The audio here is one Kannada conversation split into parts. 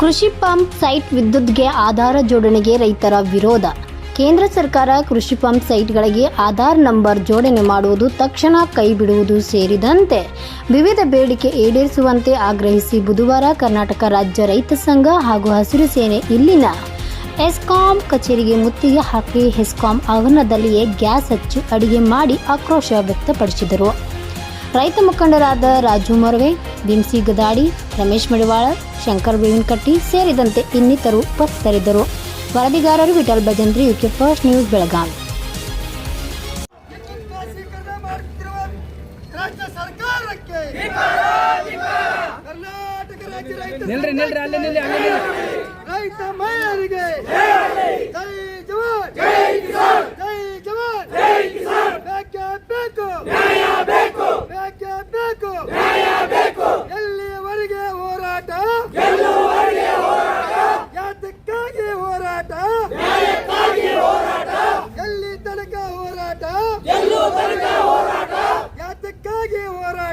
ಕೃಷಿ ಪಂಪ್ ಸೈಟ್ ವಿದ್ಯುತ್ಗೆ ಆಧಾರ ಜೋಡಣೆಗೆ ರೈತರ ವಿರೋಧ. ಕೇಂದ್ರ ಸರ್ಕಾರ ಕೃಷಿ ಪಂಪ್ ಸೈಟ್ಗಳಿಗೆ ಆಧಾರ್ ನಂಬರ್ ಜೋಡಣೆ ಮಾಡುವುದು ತಕ್ಷಣ ಕೈ ಬಿಡುವುದು ಸೇರಿದಂತೆ ವಿವಿಧ ಬೇಡಿಕೆ ಈಡೇರಿಸುವಂತೆ ಆಗ್ರಹಿಸಿ ಬುಧವಾರ ಕರ್ನಾಟಕ ರಾಜ್ಯ ರೈತ ಸಂಘ ಹಾಗೂ ಹಸಿರು ಸೇನೆ ಇಲ್ಲಿನ ಎಸ್ಕಾಂ ಕಚೇರಿಗೆ ಮುತ್ತಿಗೆ ಹಾಕಿ ಹೆಸ್ಕಾಂ ಆವರಣದಲ್ಲಿಯೇ ಗ್ಯಾಸ್ ಹಚ್ಚಿ ಅಡಿಗೆ ಮಾಡಿ ಆಕ್ರೋಶ ವ್ಯಕ್ತಪಡಿಸಿದರು. ರೈತ ಮುಖಂಡರಾದ ರಾಜು ಮೊರವೆ ಬಿಂಸಿ ಗದಾಡಿ ರಮೇಶ್ ಮಡಿವಾಳ ಶಂಕರ್ ಬೇವಿನಕಟ್ಟಿ ಸೇರಿದಂತೆ ಇನ್ನಿತರು ಉಪಸ್ಥಿತರಿದ್ದರು ವರದಿಗಾರರು Vittal Bhajantri UK first news Belagavi. Karnataka ರಾಜ್ಯ ರೈತ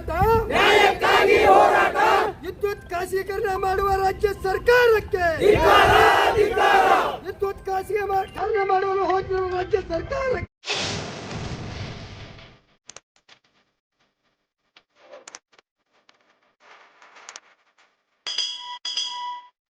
ಹೋರಾಟ ನ್ಯಾಯಕ್ಕಾಗಿ ಹೋರಾಟ ವಿದ್ಯುತ್ ಖಾಸೀಕರಣ ಮಾಡುವ ರಾಜ್ಯ ಸರ್ಕಾರಕ್ಕೆ ವಿದ್ಯುತ್ ಖಾಸಗಿ ಕರ್ಣ ಮಾಡಲು ಹೋಗಿರುವ ರಾಜ್ಯ ಸರ್ಕಾರಕ್ಕೆ